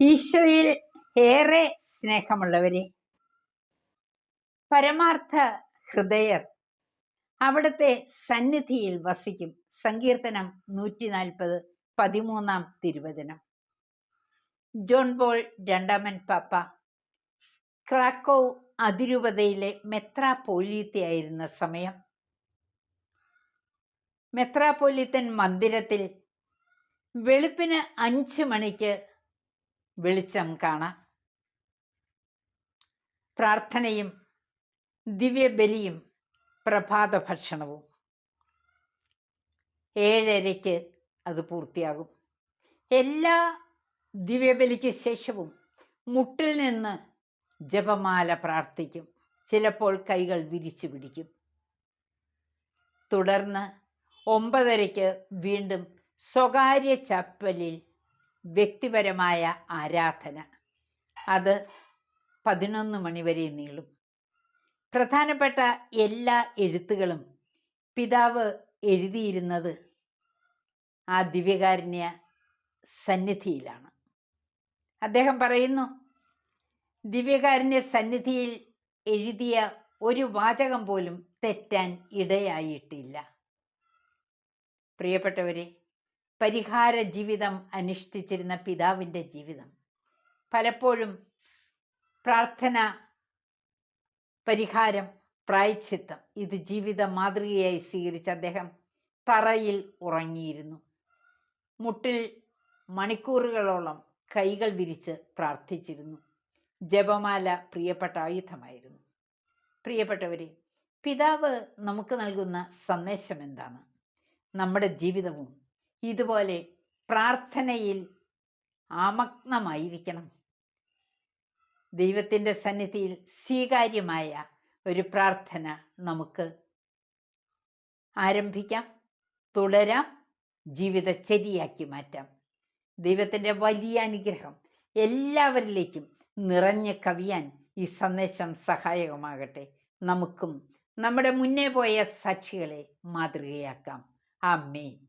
ഈശോയിൽ ഏറെ സ്നേഹമുള്ളവരെ. പരമാർത്ഥ ഹൃദയർ അവിടുത്തെ സന്നിധിയിൽ വസിക്കും. സങ്കീർത്തനം നൂറ്റി നാൽപ്പത് പതിമൂന്നാം തിരുവചനം. ജോൺ ബോൾ രണ്ടാമൻ പാപ്പ. ക്രാക്കോ അതിരൂപതയിലെ മെത്രാപോലീത്തയായിരുന്ന സമയം. മെത്രാപോലിത്തൻ മന്ദിരത്തിൽ വെളുപ്പിന് അഞ്ച് മണിക്ക് വെളിച്ചം കാണാം. പ്രാർത്ഥനയും ദിവ്യബലിയും പ്രഭാത ഭക്ഷണവും ഏഴരയ്ക്ക് അത് പൂർത്തിയാകും. എല്ലാ ദിവ്യബലിക്ക് ശേഷവും മുട്ടിൽ നിന്ന് ജപമാല പ്രാർത്ഥിക്കും. ചിലപ്പോൾ കൈകൾ വിരിച്ചു പിടിക്കും. തുടർന്ന് ഒമ്പതരയ്ക്ക് വീണ്ടും സ്വകാര്യ ചപ്പലിൽ വ്യക്തിപരമായ ആരാധന. അത് പതിനൊന്ന് മണിവരെ നീളും. പ്രധാനപ്പെട്ട എല്ലാ എഴുത്തുകളും പിതാവ് എഴുതിയിരുന്നത് ആ ദിവ്യകാരുണ്യ സന്നിധിയിലാണ്. അദ്ദേഹം പറയുന്നു ദിവ്യകാരുണ്യ സന്നിധിയിൽ എഴുതിയ ഒരു വാചകം പോലും തെറ്റാൻ ഇടയായിട്ടില്ല. പ്രിയപ്പെട്ടവരെ പരിഹാര ജീവിതം അനുഷ്ഠിച്ചിരുന്ന പിതാവിന്റെ ജീവിതം. പലപ്പോഴും പ്രാർത്ഥന പരിഹാരം പ്രായച്ചിത്തം ഇത് ജീവിത മാതൃകയായി സ്വീകരിച്ച അദ്ദേഹം തറയിൽ ഉറങ്ങിയിരുന്നു. മുട്ടിൽ മണിക്കൂറുകളോളം കൈകൾ വിരിച്ച് പ്രാർത്ഥിച്ചിരുന്നു. ജപമാല പ്രിയപ്പെട്ട ആയുധമായിരുന്നു. പ്രിയപ്പെട്ടവരെ പിതാവ് നമുക്ക് നൽകുന്ന സന്ദേശം എന്താണ്? നമ്മുടെ ജീവിതവും ഇതുപോലെ പ്രാർത്ഥനയിൽ ആമഗ്നമായിരിക്കണം. ദൈവത്തിന്റെ സന്നിധിയിൽ സ്വീകാര്യമായ ഒരു പ്രാർത്ഥന നമുക്ക് ആരംഭിക്കാം തുടരാം ജീവിതചര്യയാക്കി മാറ്റാം. ദൈവത്തിന്റെ വലിയ അനുഗ്രഹം എല്ലാവരിലേക്കും നിറഞ്ഞു കവിയാൻ ഈ സന്ദേശം സഹായകമാകട്ടെ. നമുക്കും നമ്മുടെ മുന്നേ പോയ സാക്ഷികളെ മാതൃകയാക്കാം. ആ ആമേൻ.